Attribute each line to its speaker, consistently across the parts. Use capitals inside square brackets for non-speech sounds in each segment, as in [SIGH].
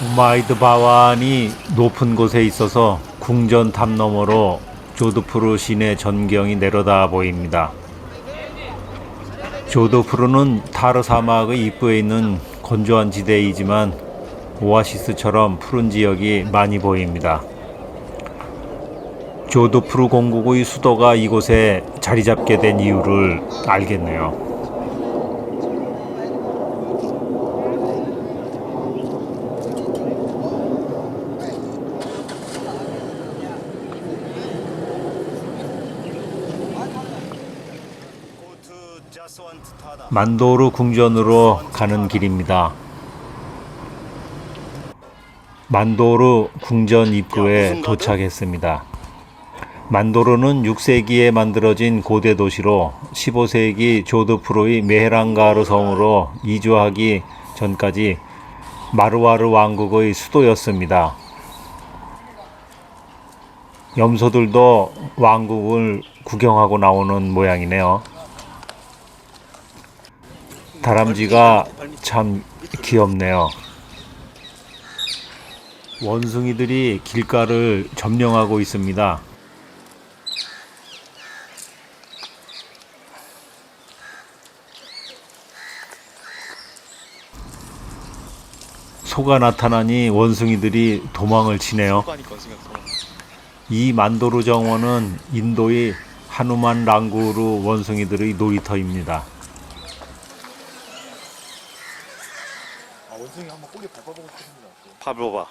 Speaker 1: 우마이드 바완이 높은 곳에 있어서 궁전 탑 너머로 조드푸르 시내 전경이 내려다 보입니다. 조드푸르는 타르 사막의 입구에 있는 건조한 지대이지만 오아시스처럼 푸른 지역이 많이 보입니다. 조드푸르 공국의 수도가 이곳에 자리 잡게 된 이유를 알겠네요. 만도르 궁전으로 가는 길입니다. 만도르 궁전 입구에 도착했습니다. 만도르는 6세기에 만들어진 고대 도시로 15세기 조드푸르의 메헤랑가르 성으로 이주하기 전까지 마르와르 왕국의 수도였습니다. 염소들도 왕국을 구경하고 나오는 모양이네요. 다람쥐가 참 귀엽네요. 원숭이들이 길가를 점령하고 있습니다. 소가 나타나니 원숭이들이 도망을 치네요. 이 만도르 정원은 인도의 하누만 랑구르 원숭이들의 놀이터입니다.
Speaker 2: 아 원숭이 한번 꼬리 밟아보고 싶습니다
Speaker 3: 밟아봐.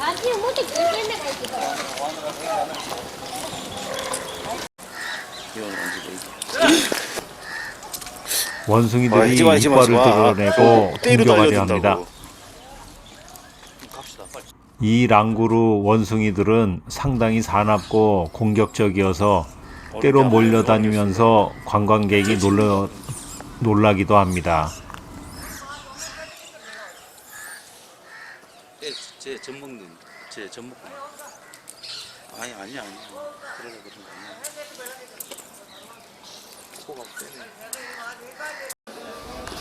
Speaker 4: 아니 뭐지 길게내가 있어.
Speaker 3: 이건 언제
Speaker 1: 원숭이들이
Speaker 3: 아, 하지 마, 하지 마, 하지
Speaker 1: 이빨을
Speaker 3: 마.
Speaker 1: 드러내고
Speaker 3: 때려
Speaker 1: 공격하려 합니다.
Speaker 3: 달려든다고.
Speaker 2: 갑시다 빨리
Speaker 1: 이 랑구르 원숭이들은 상당히 사납고 공격적이어서 때로 몰려다니면서 관광객이 놀라, 놀라기도 합니다.
Speaker 3: 쟤젖 먹는 쟤젖 먹고. 아니 아니 아니. 그러려 그런 거 아니야. 코가 빼네.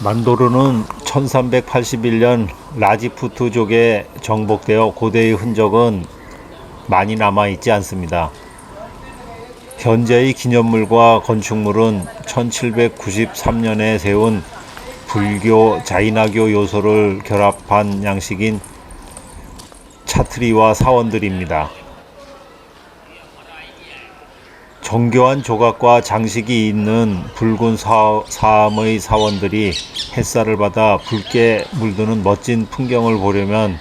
Speaker 1: 만도르는 1381년 라지푸트족에 정복되어 고대의 흔적은 많이 남아 있지 않습니다. 현재의 기념물과 건축물은 1793년에 세운 불교, 자이나교 요소를 결합한 양식인 차트리와 사원들입니다. 정교한 조각과 장식이 있는 붉은 사, 사암의 사원들이 햇살을 받아 붉게 물드는 멋진 풍경을 보려면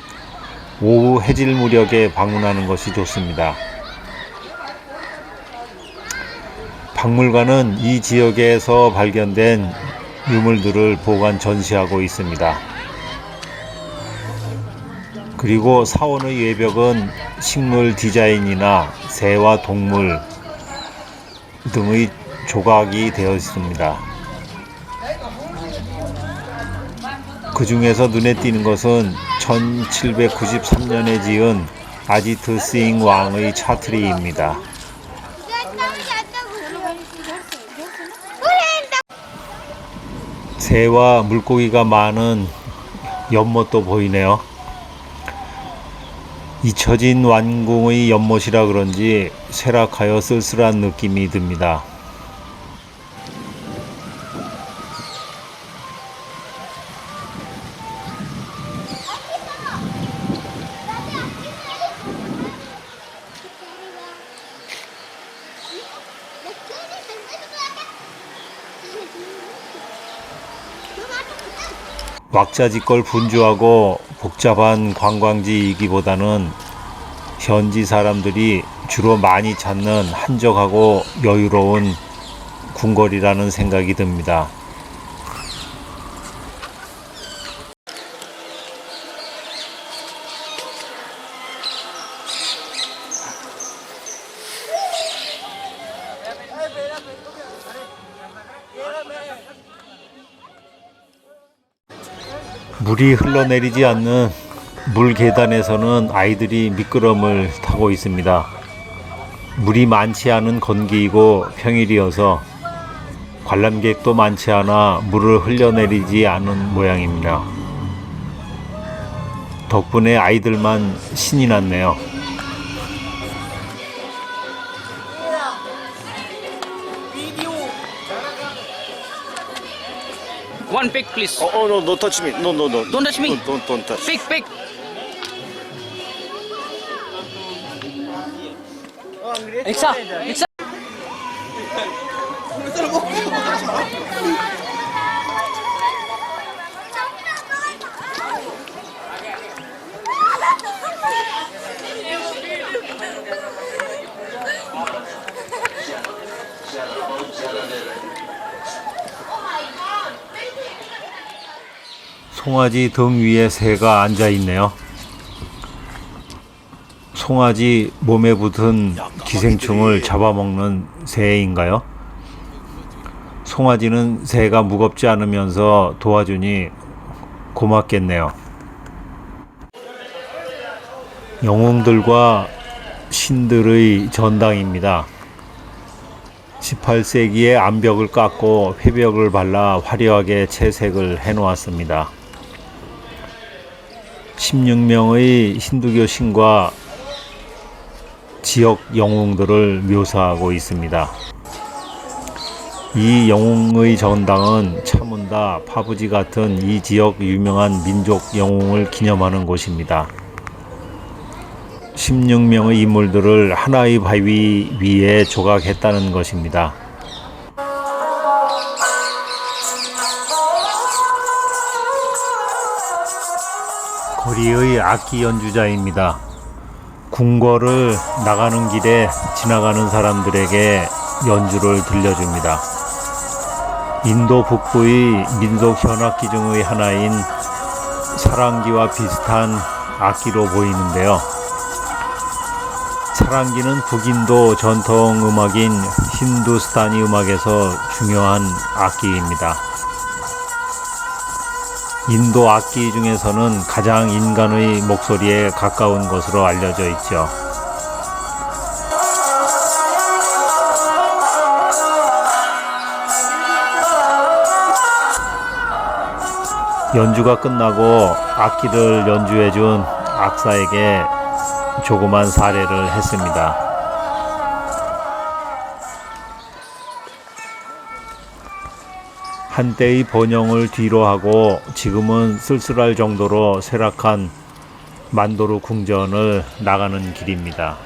Speaker 1: 오후 해질 무렵에 방문하는 것이 좋습니다. 박물관은 이 지역에서 발견된 유물들을 보관 전시하고 있습니다. 그리고 사원의 외벽은 식물 디자인이나 새와 동물, 등의 조각이 되어 있습니다. 그 중에서 눈에 띄는 것은 1793년에 지은 아지트 싱 왕의 차트리입니다. 새와 물고기가 많은 연못도 보이네요. 잊혀진 완궁의 연못이라 그런지 쇠락하여 쓸쓸한 느낌이 듭니다. 왁자지껄 분주하고 복잡한 관광지이기보다는 현지 사람들이 주로 많이 찾는 한적하고 여유로운 궁궐이라는 생각이 듭니다. 물이 흘러내리지 않는 물 계단에서는 아이들이 미끄럼을 타고 있습니다. 물이 많지 않은 건기이고 평일이어서 관람객도 많지 않아 물을 흘려내리지 않은 모양입니다. 덕분에 아이들만 신이 났네요.
Speaker 5: One pick, please.
Speaker 2: 어, 어, no, no touch me. No, no, no.
Speaker 5: Don't touch me.
Speaker 2: Don't, don't, don't touch.
Speaker 5: Pick, pick. Iksa, Iksa. [LAUGHS]
Speaker 1: 송아지 등 위에 새가 앉아 있네요. 송아지 몸에 붙은 기생충을 잡아먹는 새인가요? 송아지는 새가 무겁지 않으면서 도와주니 고맙겠네요. 영웅들과 신들의 전당입니다. 18세기에 암벽을 깎고 회벽을 발라 화려하게 채색을 해 놓았습니다. 16명의 힌두교 신과 지역 영웅들을 묘사하고 있습니다. 이 영웅의 전당은 차문다, 파부지 같은 이 지역 유명한 민족 영웅을 기념하는 곳입니다. 16명의 인물들을 하나의 바위 위에 조각했다는 것입니다. 거리의 악기 연주자입니다. 궁궐을 나가는 길에 지나가는 사람들에게 연주를 들려줍니다. 인도 북부의 민속 현악기 중의 하나인 사랑기와 비슷한 악기로 보이는데요. 사랑기는 북인도 전통 음악인 힌두스타니 음악에서 중요한 악기입니다. 인도 악기 중에서는 가장 인간의 목소리에 가까운 것으로 알려져 있죠. 연주가 끝나고 악기를 연주해준 악사에게 조그만 사례를 했습니다. 한때의 번영을 뒤로 하고 지금은 쓸쓸할 정도로 쇠락한 만도르 궁전을 나가는 길입니다.